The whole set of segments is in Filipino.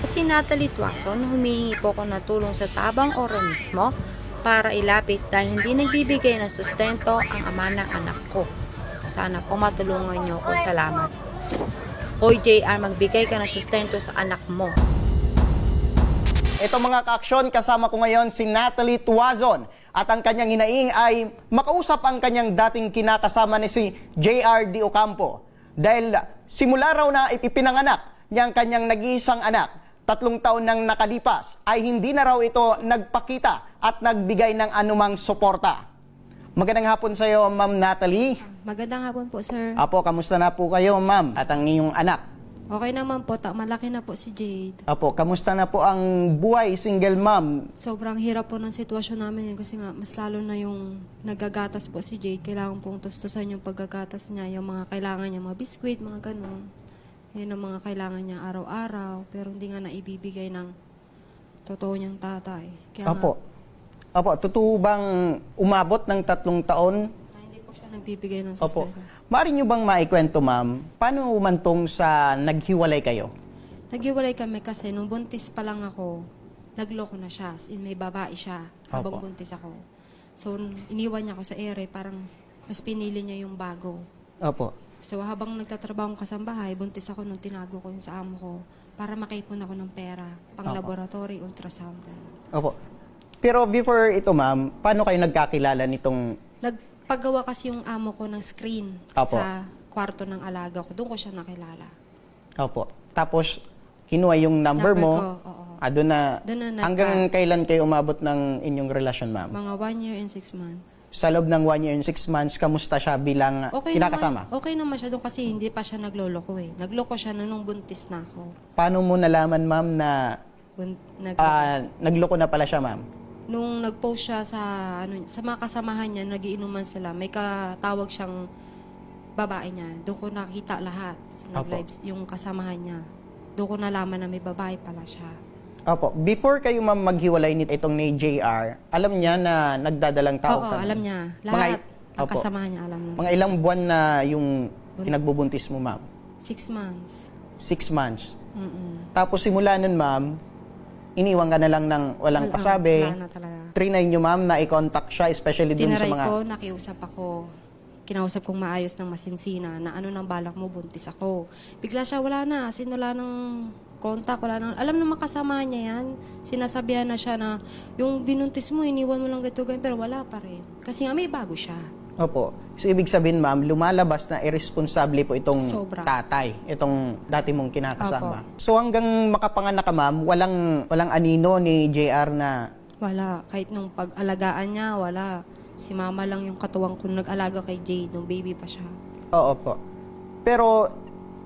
Si Natalie Tuason, humihingi po ako ng tulong sa tabang organismo para ilapit dahil hindi nagbibigay ng sustento ang ama ng anak ko. Sana po matulungan niyo ko. Salamat. Hoy JR, magbigay ka ng sustento sa anak mo. Ito mga kaaksyon, kasama ko ngayon si Natalie Tuazon at ang kanyang hinaing ay makausap ang kanyang dating kinakasama ni si JR Di Ocampo. Dahil simula raw na ipinanganak niyang kanyang nag-iisang anak, tatlong taon nang nakalipas, ay hindi na raw ito nagpakita at nagbigay ng anumang suporta. Magandang hapon sa iyo, Ma'am Natalie. Magandang hapon po, sir. Apo, kamusta na po kayo, Ma'am? At ang iyong anak? Okay naman po, ta- malaki na po si Jade. Apo, kamusta na po ang buhay single mom? Sobrang hirap po ng sitwasyon namin yun kasi nga mas lalo na yung nagagatas po si Jade. Kailangan pong tustusan yung paggagatas niya, yung mga kailangan niya, mga biskwit, mga ganun. Yun ang mga kailangan niya araw-araw, pero hindi nga naibibigay ng totoo niyang tatay. Kaya Apo. Apo, totoo bang umabot ng tatlong taon? Nga, hindi po siya nagbibigay ng Opo. sustento. Maaari nyo bang maikwento, ma'am, paano umantong sa naghiwalay kayo? Naghiwalay kami kasi nung buntis pa lang ako, nagloko na siya. As in, may babae siya habang Opo. buntis ako. So, iniwan niya ako sa ere, parang mas pinili niya yung bago. Opo. So, habang nagtatrabaho ako sa bahay, buntis ako nung tinago ko yung sa amo ko para makaipon ako ng pera, pang Opo. laboratory, ultrasound. ganun. Opo. Pero before ito, ma'am, paano kayo nagkakilala nitong... Nagpagawa kasi yung amo ko ng screen Opo. sa kwarto ng alaga ko. Doon ko siya nakilala. Opo. Tapos, kinuha yung number, Number mo. ko, oo. Ah, doon na, Doon na nagka- hanggang kailan kayo umabot ng inyong relasyon, ma'am? Mga one year and six months. Sa loob ng one year and six months, kamusta siya bilang Okay kinakasama? Naman, okay naman siya doon kasi hindi pa siya nagloloko eh. Nagloko siya na nung buntis na ako. Paano mo nalaman, ma'am, na Bun, nag, ah, nagloko na pala siya, ma'am? nung nag-post siya sa ano sa mga kasamahan niya, nagiinuman sila. May katawag siyang babae niya. Doon ko nakita lahat. Nag-live yung kasamahan niya. Doon ko nalaman na may babae pala siya. Opo. Before kayo ma'am maghiwalay nito itong ni JR, alam niya na nagdadalang tao Oo, ka. alam niya. Mga- Lahat. ang Opo. kasamahan niya alam na. Mga ilang buwan na yung pinagbubuntis mo, ma'am? Six months. Six months. Mm-mm. Tapos simula nun, ma'am, iniwan ka na lang ng walang Wala- pasabi. Wala na talaga. Trinay nyo, ma'am, na i-contact siya, especially dun sa Tinaray mga... ko, nakiusap ako. Kinausap kong maayos ng masinsina na ano nang balak mo, buntis ako. Bigla siya, wala na. Sin wala nang contact, wala nang... Alam naman kasama niya yan. Sinasabihan na siya na, yung binuntis mo, iniwan mo lang ganito, ganyan, pero wala pa rin. Kasi nga may bago siya. Opo. So, ibig sabihin, ma'am, lumalabas na irresponsible po itong Sobra. tatay, itong dati mong kinakasama. So, hanggang makapanganak ka, ma'am, walang, walang anino ni JR na Wala. Kahit nung pag-alagaan niya, wala. Si mama lang yung katuwang ko nag-alaga kay Jade, nung baby pa siya. Oo po. Pero,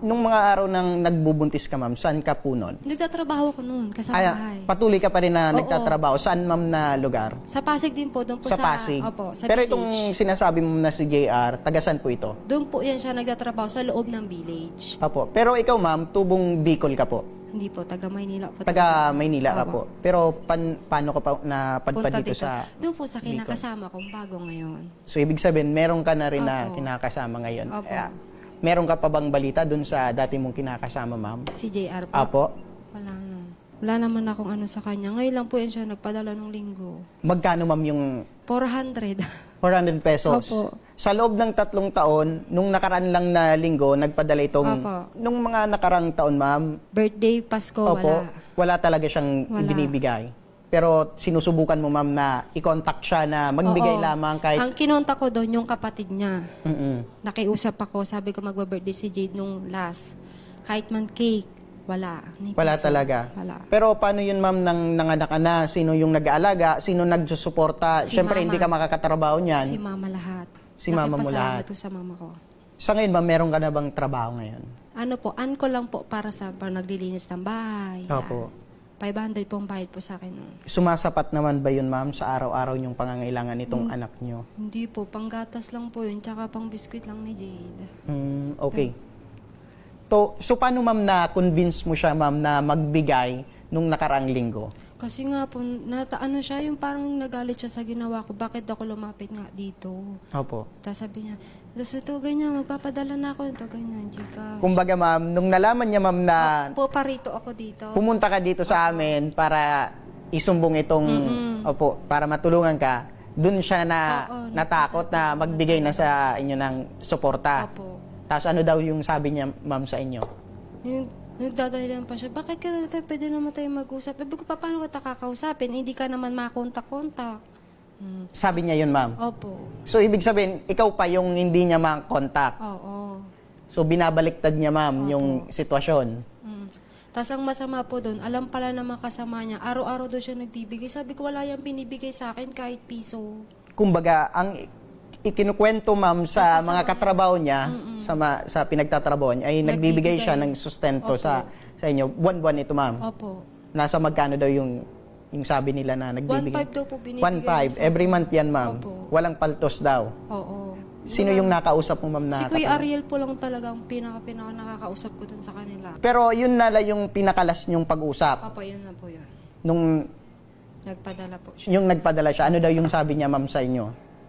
nung mga araw nang nagbubuntis ka, ma'am, saan ka po nun? Nagtatrabaho ko noon, kasama Ay, bahay. patuloy ka pa rin na Oo. nagtatrabaho. Saan, ma'am, na lugar? Sa Pasig din po, doon po sa sa, Pasig. Opo, sa Pero village. itong sinasabi mo na si JR, taga saan po ito? Doon po yan siya nagtatrabaho sa loob ng village. Opo. Pero ikaw, ma'am, tubong Bicol ka po. Hindi po, taga Maynila po. Taga Maynila ka po. Pero pan, paano ka pa napadpad Punta dito, sa... Doon po sa kinakasama kong bago ngayon. So, ibig sabihin, meron ka na rin na Opo. kinakasama ngayon. Opo. Kaya, meron ka pa bang balita dun sa dati mong kinakasama, ma'am? Si JR po. Apo. Wala na. Wala naman akong ano sa kanya. Ngayon lang po yan siya nagpadala ng linggo. Magkano, ma'am, yung 400. 400 pesos? Opo. Sa loob ng tatlong taon, nung nakaraan lang na linggo, nagpadala itong... Opo. Nung mga nakarang taon, ma'am, Birthday, Pasko, Opo, wala. wala talaga siyang Wala. ibinibigay. Pero sinusubukan mo, ma'am, na i-contact siya na magbigay Oo. lamang kahit... Ang kinonta ko doon, yung kapatid niya. Mm-mm. Nakiusap ako, sabi ko magba-birthday si Jade nung last. Kahit man cake, wala. Ni Wala piso. talaga. Wala. Pero paano yun, ma'am, nang nanganak ka na? Sino yung nag-aalaga? Sino nagsusuporta? Si Siyempre, mama. hindi ka makakatrabaho niyan. Si mama lahat. Si mama mo lahat. ko sa mama ko. Sa ngayon, ma'am, meron ka na bang trabaho ngayon? Ano po, an ko lang po para sa pag naglilinis ng bahay. Yan. Opo. 500 pong bayad po sa akin. nun. Sumasapat naman ba yun, ma'am, sa araw-araw yung pangangailangan nitong Hmm. anak nyo? Hindi po, panggatas lang po yun, tsaka pang biskwit lang ni Jade. Mm, okay. To, so, paano, ma'am, na-convince mo siya, ma'am, na magbigay nung nakaraang linggo? Kasi nga po, nata, ano siya, yung parang nagalit siya sa ginawa ko, bakit ako lumapit nga dito? Opo. Tapos sabi niya, Tapos ito, ganyan, magpapadala na ako. Ito, ganyan, Gcash. Kumbaga ma'am, nung nalaman niya ma'am na po, parito ako dito. pumunta ka dito sa amin para isumbong itong opo para matulungan ka dun siya na Oo, natakot na magbigay na sa inyo ng suporta Opo. tapos ano daw yung sabi niya ma'am sa inyo Yung nagdadahilan pa siya, bakit ka na tayo, pwede naman tayo mag-usap. Sabi ko, pa, paano kita kakausapin? Hindi ka naman makontak-kontak. Hmm. sabi niya yun ma'am Opo. so ibig sabihin ikaw pa yung hindi niya ma-contact Oo. so binabaliktad niya ma'am yung sitwasyon Mm. Tapos ang masama po doon, alam pala na mga kasama niya, araw-araw daw siya nagbibigay. Sabi ko, wala yung binibigay sa akin kahit piso. kumbaga ang ikinukwento ma'am sa mga katrabaho niya sa ma- sa pinagtatrabaho niya ay nagbibigay siya ng sustento Opo. sa sa inyo buwan-buwan ito ma'am Opo. Nasa magkano daw yung yung sabi nila na nagbibigay? 1.5 daw po binibigay 1.5. niya sa Every month yan, ma'am. Opo. Walang paltos daw. Oo. Sino yung nakausap mo, ma'am, na Si Kuya? Ariel po lang talaga ang pinaka-pinaka nakakausap ko dun sa kanila. Pero yun nala yung pinakalas niyong pag-usap. Opo, yun na po yun. Nung Nagpadala po siya. yung nagpadala siya, ano daw yung sabi niya, ma'am, sa inyo?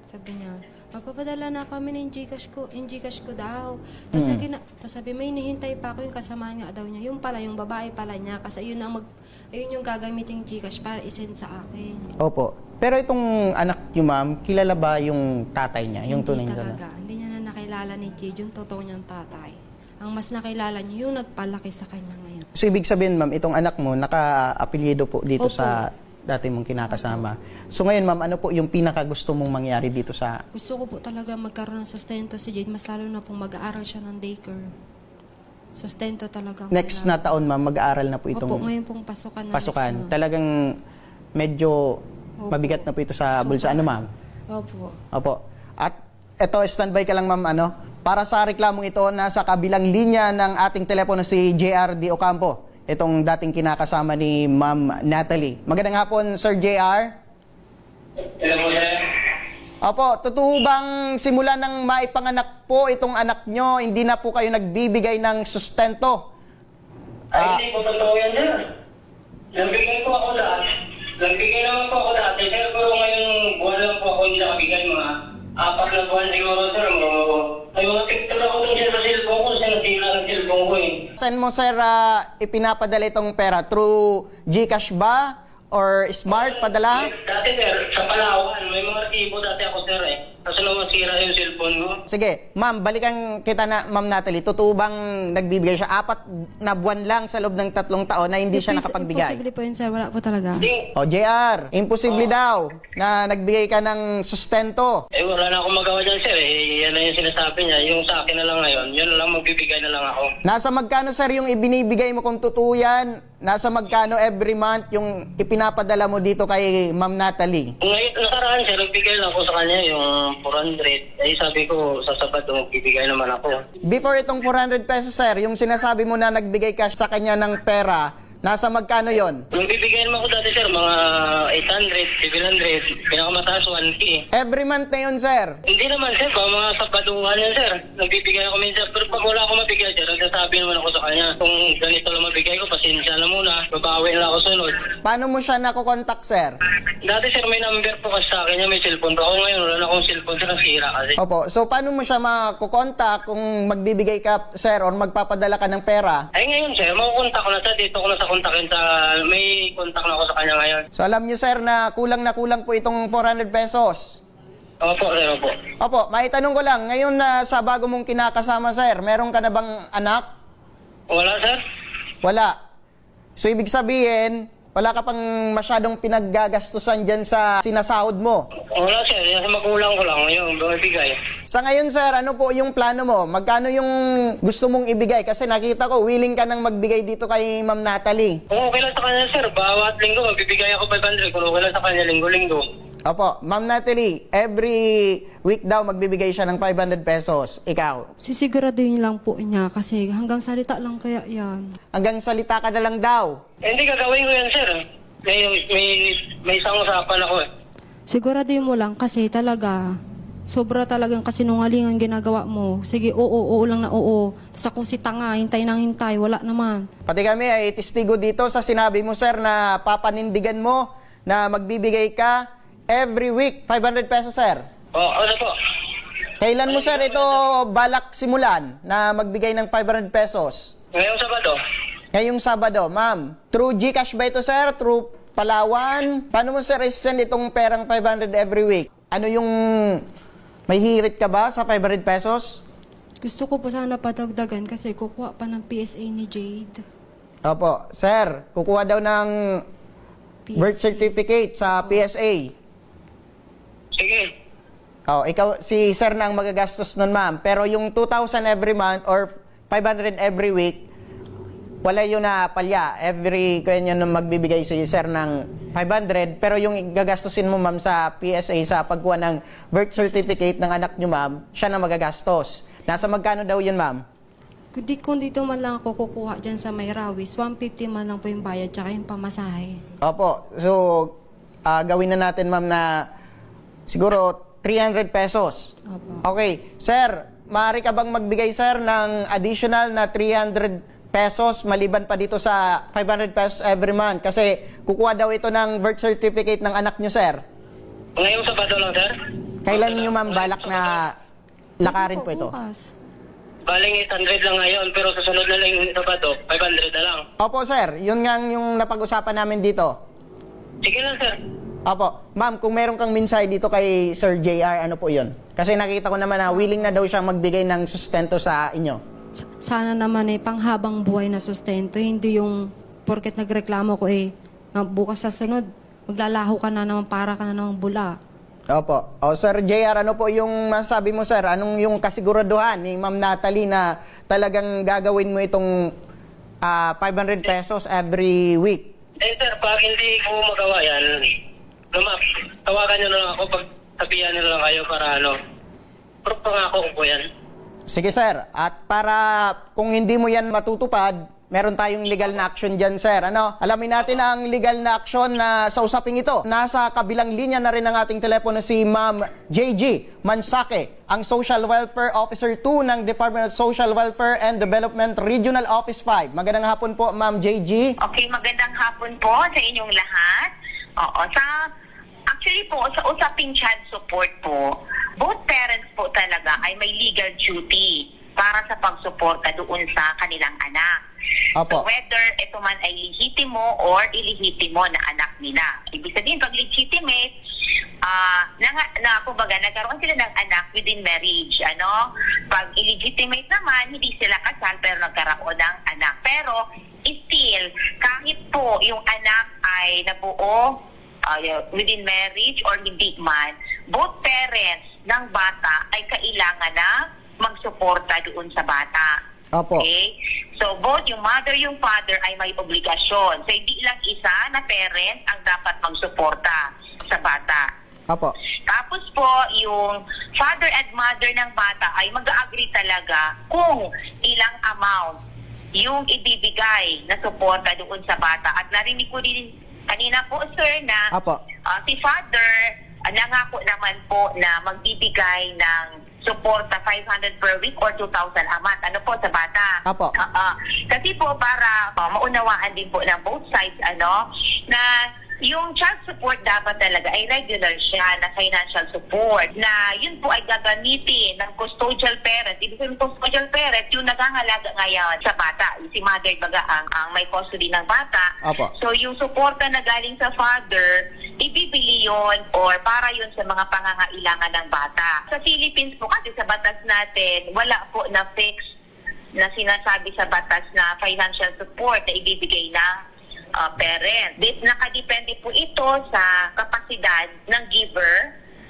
Sabi niya, magpapadala na kami ng Gcash ko, in Gcash ko daw. Tapos mm. sabi, may hinihintay pa ako yung kasama nga daw niya. Yung pala, yung babae pala niya. Kasi yun ang mag, ayun yung gagamitin Gcash para isend sa akin. Opo. Pero itong anak niyo, ma'am, kilala ba yung tatay niya? Yung tunay Hindi na talaga. Hindi niya na nakilala ni Jade yung totoo niyang tatay. Ang mas nakilala niya, yung nagpalaki sa kanya ngayon. So, ibig sabihin, ma'am, itong anak mo, naka-apelyido po dito Opo. sa dati mong kinakasama. So, ngayon, ma'am, ano po yung pinaka gusto mong mangyari dito sa... Gusto ko po talaga magkaroon ng sustento si Jade, mas lalo na pong mag-aaral siya ng daycare. Sustento talaga. Next na taon, ma'am, mag-aaral na po itong... Opo, ngayon pong pasukan na. pasukan. na. Talagang medyo Opo. mabigat na po ito sa Sobra. bulsa. Ano, ma'am? Opo. Opo. At ito, standby ka lang, ma'am, ano? Para sa reklamong ito, nasa kabilang linya ng ating telepono si JR Di Ocampo. Itong dating kinakasama ni Ma'am Natalie. Magandang hapon, Sir JR. Hello sir. Opo, totoo bang simula ng maipanganak po itong anak nyo, hindi na po kayo nagbibigay ng sustento? Ay, Ah. hindi po totoo yan, sir. Nagbigay po ako lahat. Nagbigay naman po ako dati, sir. Pero ngayong buwan lang po ako hindi nakabigay mga apat na buwan siguro, sir. Mga, ay mga picture ako dun sir sa cellphone ko. Kasi nasira ang cellphone ko eh. Saan mo, sir, ah, ipinapadala itong pera? Through GCash ba? Or Smart padala? Dati, sir, sa Palawan, may mga resibo dati ako, sir eh. Kasi masira yung cellphone ko. Sige, ma'am, balikan kita na, ma'am Natalie. Totoo bang nagbibigay siya apat na buwan lang sa loob ng tatlong taon na hindi siya nakapagbigay? Imposible po yun, sir. Wala po talaga. Hindi. O, JR, imposible daw na nagbigay ka ng sustento. Eh, wala na akong magawa dyan, sir. Eh, yan na yung sinasabi niya. Yung sa akin na lang ngayon, yun na lang magbibigay na lang ako. Nasa magkano, sir, yung ibinibigay mo kung totoo yan? Nasa magkano every month yung ipinapadala mo dito kay Ma'am Natalie? Ngayon, nakaraan siya, nagbigay lang ako sa kanya yung 400. Eh, sabi ko, sa Sabado, magbibigay naman ako. Before itong 400 pesos, sir, yung sinasabi mo na nagbigay ka sa kanya ng pera, nasa magkano yon? Nung bibigyan mo ako dati, sir, mga 800, 700, pinakamataas 1K. Every month na yun, sir. Hindi naman, sir, ba, mga sabaduhan yan, sir. Nagbibigay ako minsan, pero pag wala ako mabigay, sir, nagsasabi naman ako sa kanya, kung ganito lang mabigay ko, pasensya na muna, babawi na ako sunod. Paano mo siya nakokontakt, sir? Dati, sir, may number po kasi sa akin, niya, may cellphone. Ako ngayon, wala na akong cellphone, sir, nasira kasi. Opo. So, paano mo siya makukontak kung magbibigay ka, sir, or magpapadala ka ng pera? Ay, ngayon, sir, makukontak ko na, sir. Dito ko na sa kontakin sa, may kontak na ako sa kanya ngayon. So, alam niyo, sir, na kulang na kulang po itong 400 pesos. Opo, sir, opo. Opo, maitanong ko lang, ngayon na sa bago mong kinakasama, sir, meron ka na bang anak? Wala, sir? Wala. So, ibig sabihin, wala ka pang masyadong pinaggagastusan dyan sa sinasahod mo. Wala, sir. Yan sa magulang ko lang ngayon, bumibigay. Sa ngayon, sir, ano po yung plano mo? Magkano yung gusto mong ibigay? Kasi nakita ko, willing ka nang magbigay dito kay Ma'am Natalie. Kung okay lang sa kanya, sir, bawat linggo, magbibigay ako 500. Kung okay lang sa kanya, linggo-linggo. Opo, Ma'am Natalie, every week daw magbibigay siya ng 500 pesos. Ikaw, Sisiguraduhin lang po niya kasi hanggang salita lang kaya yan. hanggang salita ka na lang daw. Eh, hindi, gagawin ko yan, sir. May, may, may isang usapan ako eh. Siguraduhin mo lang kasi talaga, sobra talagang kasinungalingan ginagawa mo. Sige, oo, oo lang na oo. Tapos ako si tanga, hintay nang hintay, wala naman. Pati kami ay testigo dito sa sinabi mo, sir, na papanindigan mo na magbibigay ka every week 500 pesos, sir. O, ano po? Kailan mo sir ito balak simulan na magbigay ng 500 pesos? Ngayong Sabado. Ngayong Sabado, ma'am. Through GCash ba ito sir? Through Palawan? Paano mo sir send itong perang 500 every week? Ano yung... May hirit ka ba sa 500 pesos? Gusto ko po sana padagdagan kasi kukuha pa ng PSA ni Jade. Opo. Sir, kukuha daw ng birth PSA. certificate sa PSA. Sige. Oh, ikaw si sir na ang magagastos nun, ma'am. Pero yung 2,000 every month or 500 every week, wala yun na palya. Every kanya nung magbibigay si sir ng 500, pero yung gagastusin mo, ma'am, sa PSA sa pagkuha ng birth certificate ng anak nyo, ma'am, siya na magagastos. Nasa magkano daw yun, ma'am? Kundi kung dito man lang ako kukuha dyan sa may rawis, 150 man lang po yung bayad tsaka yung pamasahe. Opo. So, ah, gawin na natin, ma'am, na siguro 300 pesos. Opo. Okay. Sir, maaari ka bang magbigay, sir, ng additional na 300 pesos maliban pa dito sa 500 pesos every month? Kasi kukuha daw ito ng birth certificate ng anak nyo, sir. Ngayong Sabado lang, sir. Kailan nyo, ma'am, balak na lakarin po ito? Bukas. Baling 800 lang ngayon, pero sa sunod na lang yung Sabado, 500 na lang. Opo, sir. Yun nga yung napag-usapan namin dito. Sige lang, sir. Opo. Ma'am, kung meron kang mensahe dito kay Sir JR, ano po yun? Kasi nakita ko naman na willing na daw siya magbigay ng sustento sa inyo. Sa- Sana naman eh, panghabang buhay na sustento, hindi yung porket nagreklamo ko eh, "Ah, bukas sa sunod, maglalaho ka na naman para ka na naman bula. Opo. O Sir JR, ano po yung masabi mo sir? Anong yung kasiguraduhan ni Ma'am Natalie na talagang gagawin mo itong ah, 500 pesos every week? Eh, sir, pag hindi ko magawa yan, lumap, tawagan nyo na lang ako pag sabihan nyo na lang kayo para ano, pero pangako ko po yan. Sige sir. At para kung hindi mo yan matutupad, meron tayong legal na action dyan sir. Ano? Alamin natin ang legal na action na sa usaping ito. Nasa kabilang linya na rin ang ating telepono si Ma'am JG Mansake, ang Social Welfare Officer 2 ng Department of Social Welfare and Development Regional Office 5. Magandang hapon po Ma'am JG. Okay, magandang hapon po sa inyong lahat. Oo, sa actually po sa usaping child support po, both parents po talaga ay may legal duty para sa pagsuporta doon sa kanilang anak. Opo. So whether ito man ay lehitimo or ilehitimo na anak nila. Ibig sabihin, pag legitimate, ah na, na kumbaga nagkaroon sila ng anak within marriage, ano? Pag illegitimate naman, hindi sila kasal pero nagkaroon ng anak. Pero still, kahit po yung anak ay nabuo ah, within marriage or hindi man, both parents ng bata ay kailangan na magsuporta doon sa bata. Opo. Okay? So, both yung mother, yung father ay may obligasyon. So, hindi lang isa na parent ang dapat magsuporta sa bata. Opo. Tapos po, yung father and mother ng bata ay mag-agree talaga kung ilang amount yung ibibigay na suporta doon sa bata. At narinig ko din kanina po, sir, na Apo. ah, si father nangako naman po na magbibigay ng suporta 500 per week or 2,000 a month. Ano po sa bata? Apo. Ah, ah. kasi po para ah, maunawaan din po ng both sides ano na yung child support dapat talaga ay regular siya na financial support na yun po ay gagamitin ng custodial parent. Ibig sabihin custodial parent yung nagangalaga ngayon sa bata. Si mother baga ang, ang may custody ng bata. Apo. So yung suporta na galing sa father, ibibili yon or para yon sa mga pangangailangan ng bata. Sa Philippines po kasi sa batas natin, wala po na fixed na sinasabi sa batas na financial support na ibibigay ng uh, parent. Di- Nakadepende po ito sa kapasidad ng giver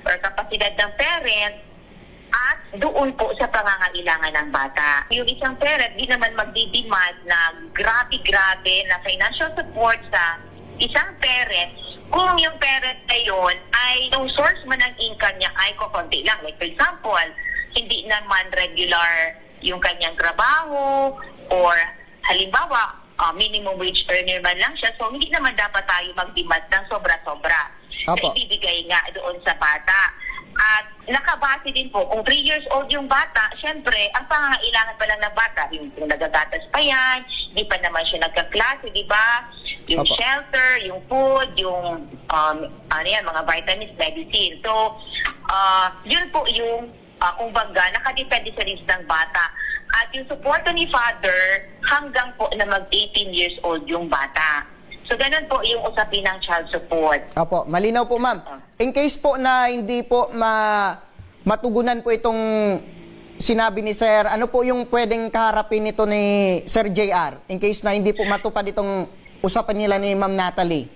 or kapasidad ng parent at doon po sa pangangailangan ng bata. Yung isang parent, di naman magdidemand na grabe-grabe na financial support sa isang parent kung yung parent na yun ay yung source man ng income niya ay kukunti lang. Like for example, hindi naman regular yung kanyang trabaho or halimbawa, uh, minimum wage earner man lang siya. So, hindi naman dapat tayo mag-demand ng sobra-sobra Apo. na ibibigay nga doon sa bata. At nakabase din po, kung 3 years old yung bata, syempre, ang pangangailangan pa lang ng bata, yung, yung nagagatas pa yan, di pa naman siya nagkaklase, di ba? Yung Apo. shelter, yung food, yung um, ano yan, mga vitamins, medicine. So, uh, yun po yung uh, kumbaga, nakadepende sa needs ng bata. At yung suporta ni father hanggang po na mag-18 years old yung bata. So, ganun po yung usapin ng child support. Opo, malinaw po ma'am. In case po na hindi po ma matugunan po itong sinabi ni Sir, ano po yung pwedeng kaharapin nito ni Sir JR in case na hindi po matupad itong usapan nila ni Ma'am Natalie?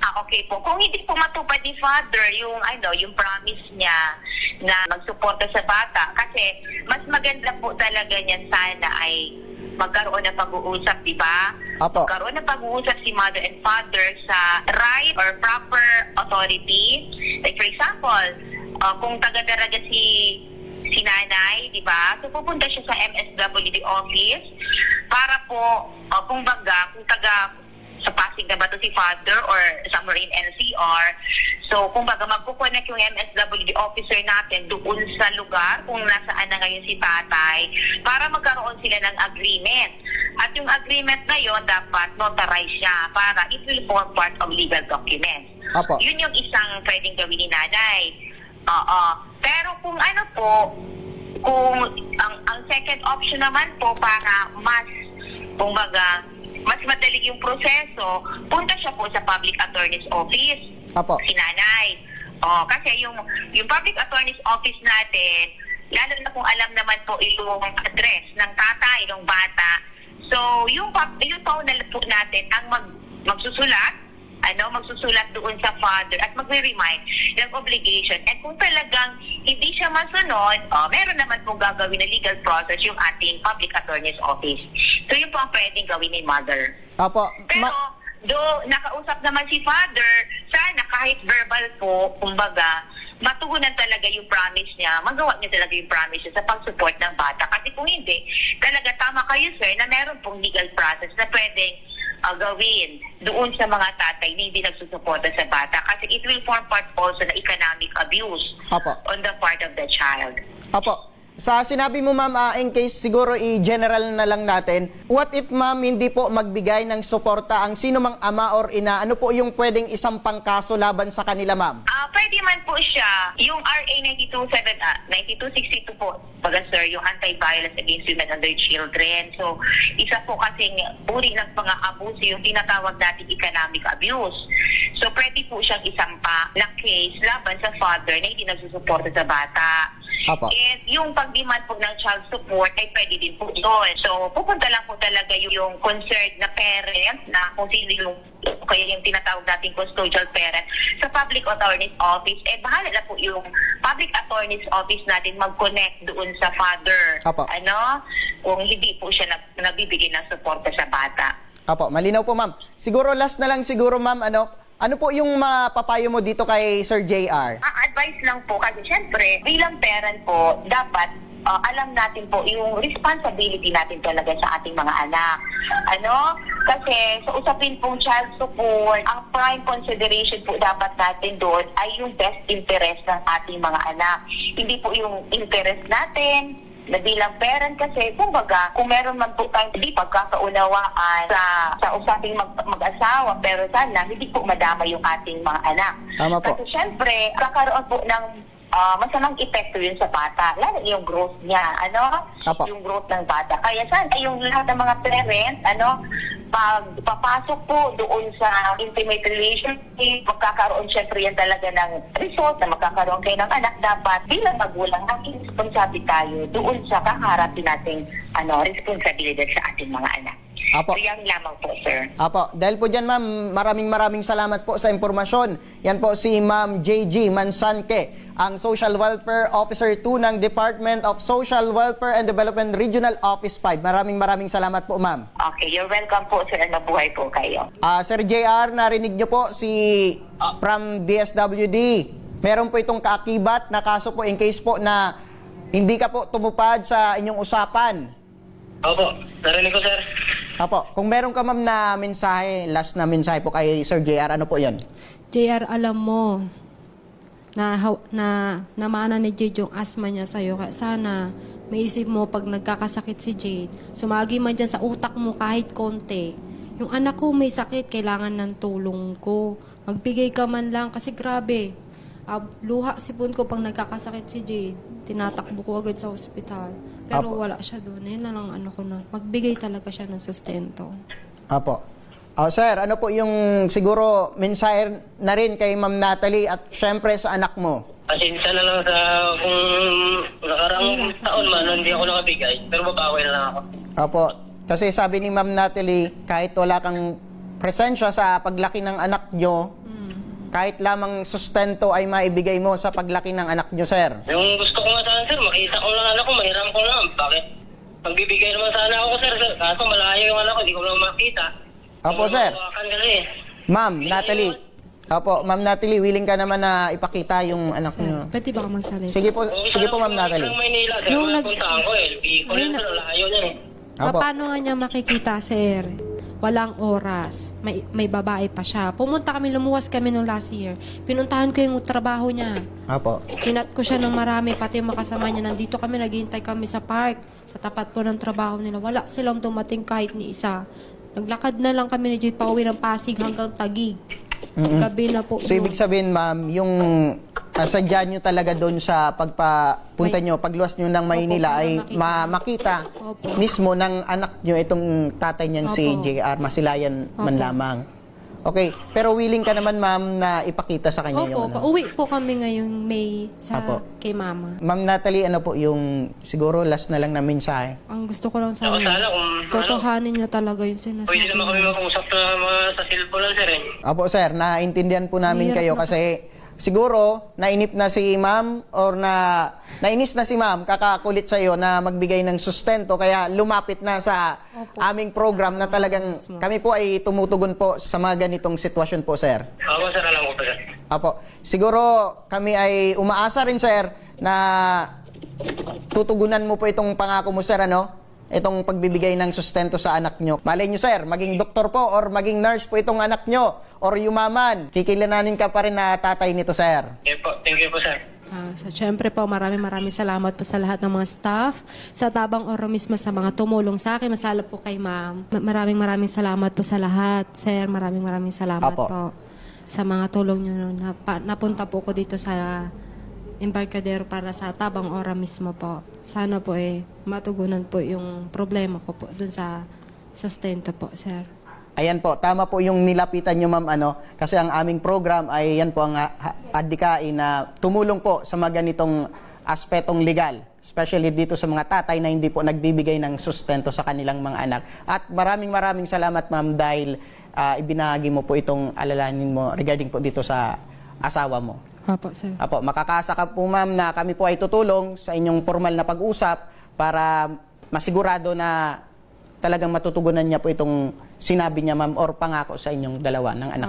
Ah, okay po. Kung hindi po matupad ni Father yung ano, yung promise niya na magsuporta sa bata kasi mas maganda po talaga niyan sana ay magkaroon ng pag-uusap, di ba? Apo. Magkaroon ng pag-uusap si mother and father sa right or proper authority. Like for example, uh, kung taga-daraga si si nanay, di ba? So pupunta siya sa MSWD office para po, uh, kung baga, kung taga sa Pasig na ba to si father or somewhere in NCR. So, kung baga magkukonek yung MSWD officer natin doon sa lugar kung nasaan na ngayon si tatay para magkaroon sila ng agreement. At yung agreement na yon dapat notarize siya para it will form part of legal documents. Apo. Yun yung isang pwedeng gawin ni nanay. Oo. Pero kung ano po, kung ang, ang second option naman po para mas, kumbaga, mas madali yung proseso, punta siya po sa public attorney's office. Apo. Si nanay. Oh, kasi yung yung public attorney's office natin, lalo na kung alam naman po yung address ng tatay ng bata. So, yung yung na po natin ang mag magsusulat ano, magsusulat doon sa father at magre-remind ng obligation. And kung talagang hindi siya masunod, oh, meron naman pong gagawin na legal process yung ating public attorney's office. So, yun po ang pwedeng gawin ni mother. Opo. Pero, Ma- do nakausap naman si father, sana kahit verbal po, kumbaga, matugunan talaga yung promise niya, magawa niya talaga yung promise niya sa pag-support ng bata. Kasi kung hindi, talaga tama kayo sir na meron pong legal process na pwedeng uh, gawin doon sa mga tatay na hindi nagsusuporta sa bata. Kasi it will form part also ng economic abuse Apo. on the part of the child. Apo. Sa sinabi mo ma'am, ah, in case siguro i-general na lang natin, what if ma'am hindi po magbigay ng suporta ang sino mang ama or ina, ano po yung pwedeng isang pangkaso laban sa kanila ma'am? Ah, pwede man po siya. Yung RA 927 ah, 9262 po. Baga sir, yung anti-violence against women and their children. So, isa po kasing uri ng mga abuso yung tinatawag natin economic abuse. So, pwede po siyang isampa ng case laban sa father na hindi nagsusuporta sa bata. Apo. And yung pag-demand po ng child support ay pwede din po doon. So, pupunta lang po talaga yung, concerned na parent na kung sino yung kaya yung tinatawag natin custodial parent sa public attorney's office. Eh, bahala na po yung public attorney's office natin mag-connect doon sa father. Apo. Ano? Kung hindi po siya nag, nagbibigay ng suporta sa bata. Apo, malinaw po ma'am. Siguro last na lang siguro ma'am, ano, ano po yung mapapayo mo dito kay Sir JR? Ang advice lang po kasi syempre bilang parent po dapat uh, alam natin po yung responsibility natin talaga sa ating mga anak. Ano? Kasi sa usapin pong child support, ang prime consideration po dapat natin doon ay yung best interest ng ating mga anak. Hindi po yung interest natin, na bilang parent kasi, kumbaga, kung meron man po tayong hindi pagkakaunawaan sa, sa usaping mag, mag-asawa, pero sana hindi po madama yung ating mga anak. Tama po. Kasi syempre, kakaroon po ng ah, masamang epekto yun sa bata, lalo yung growth niya, ano? Apo. Yung growth ng bata. Kaya sana yung lahat ng mga parents, ano, pag papasok po doon sa intimate relationship, magkakaroon syempre yan talaga ng result na magkakaroon kayo ng anak, dapat bilang magulang, maging responsable tayo doon sa kaharapin nating ano, responsibilidad sa ating mga anak. Apo. So yan lamang po, sir. Apo, dahil po dyan ma'am, maraming maraming salamat po sa impormasyon. Yan po si Ma'am JG Mansanke, ang Social Welfare Officer 2 ng Department of Social Welfare and Development Regional Office 5. Maraming maraming salamat po ma'am. Okay, you're welcome po, sir. Mabuhay po kayo. Ah, Sir JR, narinig niyo po si from DSWD. Meron po itong kaakibat na kaso po in case po na hindi ka po tumupad sa inyong usapan. Opo, narinig ko sir. Apo, kung meron ka ma'am na mensahe, last na mensahe po kay Sir JR, ano po 'yon? JR, alam mo, na, na namana ni Jade yung asma niya sa'yo. Kaya sana, maisip mo pag nagkakasakit si Jade, sumagi man dyan sa utak mo kahit konti. Yung anak ko may sakit, kailangan ng tulong ko. Magbigay ka man lang kasi grabe. Ah, luha sipon ko pag nagkakasakit si Jade. tinatakbo ko agad sa ospital. Pero Apo. wala siya doon. Yun na lang ano ko na. Magbigay talaga siya ng sustento. Apo. Oh, sir, ano po yung siguro mensahe na rin kay Ma'am Natalie at syempre sa anak mo? Pasensya na lang sa kung nakaraang taon man hindi ako nakabigay. Pero babawi na lang ako. Opo. Kasi sabi ni Ma'am Natalie, kahit wala kang presensya sa paglaki ng anak nyo, kahit lamang sustento ay maibigay mo sa paglaki ng anak nyo, sir. Yung gusto ko nga sana, sir, makita ko lang anak ko, mahiram ko lang. Bakit? Magbibigay naman sana ako, sir. sir. Kaso malayo yung anak ko, di ko lang makita. Apo, sir. Mawawakan ka na eh. Ma'am Natalie. Opo, Ma'am Natalie, willing ka naman na ipakita yung anak Sir, nyo. pwede ba ka magsalita? Sige po, Kung sige po Ma'am kung Natalie. Ng Maynila, Nung mga nag- ko eh. Bicol Ay, yun, na-. Layo yan eh. Apo. Paano nga niya makikita, sir? Walang oras. May, may babae pa siya. Pumunta kami, lumuwas kami nung last year. Pinuntahan ko yung trabaho niya. Opo. Chinat ko siya ng marami, pati yung makasama niya. Nandito kami, naghihintay kami sa park. Sa tapat po ng trabaho nila. Wala silang dumating kahit ni isa. Naglakad na lang kami ni Jade pa uwi ng Pasig hanggang Tagig. Gabi na po. So, ibig sabihin, ma'am, yung uh, sadya nyo talaga doon sa pagpapunta May- nyo, pagluwas nyo ng Maynila para ay makita. ma- makita Opo. mismo ng anak nyo itong tatay niyan si Opo. JR, masilayan man Opo. lamang. Okay, pero willing ka naman, ma'am, na ipakita sa kanya Opo, yung ano? pauwi po kami ngayong May sa Apo. kay mama. Ma'am Natalie, ano po yung siguro last na lang na mensahe? Ang gusto ko lang Ako sana sana, kung ano, totohanin niya talaga yung sinasabi. pwede naman kami niya. mag-usap na mga sa cellphone lang, sir eh. Apo sir, naintindihan po namin Mahirap kayo na kasi siguro nainip na si ma'am or na nainis na si ma'am kakakulit sa iyo na magbigay ng sustento kaya lumapit na sa Opo. aming program na talagang kami po ay tumutugon po sa mga ganitong sitwasyon po sir. Ako, sir, alam ko pa, sir. Apo, siguro kami ay umaasa rin sir na tutugunan mo po itong pangako mo sir ano? Itong pagbibigay ng sustento sa anak nyo. Malay nyo sir, maging doktor po or maging nurse po itong anak nyo or yumaman. Kikilananin ka pa rin na tatay nito sir. Okay po, thank you po, sir. Ah, so, syempre po, maraming maraming salamat po sa lahat ng mga staff, sa Tabang Oro mismo sa mga tumulong sa akin. Masala po kay ma'am. Ma- Maraming maraming salamat po sa lahat. Sir, maraming maraming salamat Apo. po sa mga tulong nyo. Napa, napunta po ko dito sa Embarcadero para sa Tabang Ora mismo po. Sana po eh, matugunan po yung problema ko po dun sa sustento po, sir. Ayan po, tama po yung nilapitan nyo ma'am ano, kasi ang aming program ay yan po ang ah, adhikain na tumulong po sa mga ganitong aspetong legal. Especially dito sa mga tatay na hindi po nagbibigay ng sustento sa kanilang mga anak. At maraming maraming salamat ma'am dahil ah, ibinahagi mo po itong alalahanin mo regarding po dito sa asawa mo. Opo, sir. Apo, makakasa ka po ma'am na kami po ay tutulong sa inyong formal na pag-usap para masigurado na talagang matutugunan niya po itong sinabi niya ma'am or pangako sa inyong dalawa ng anak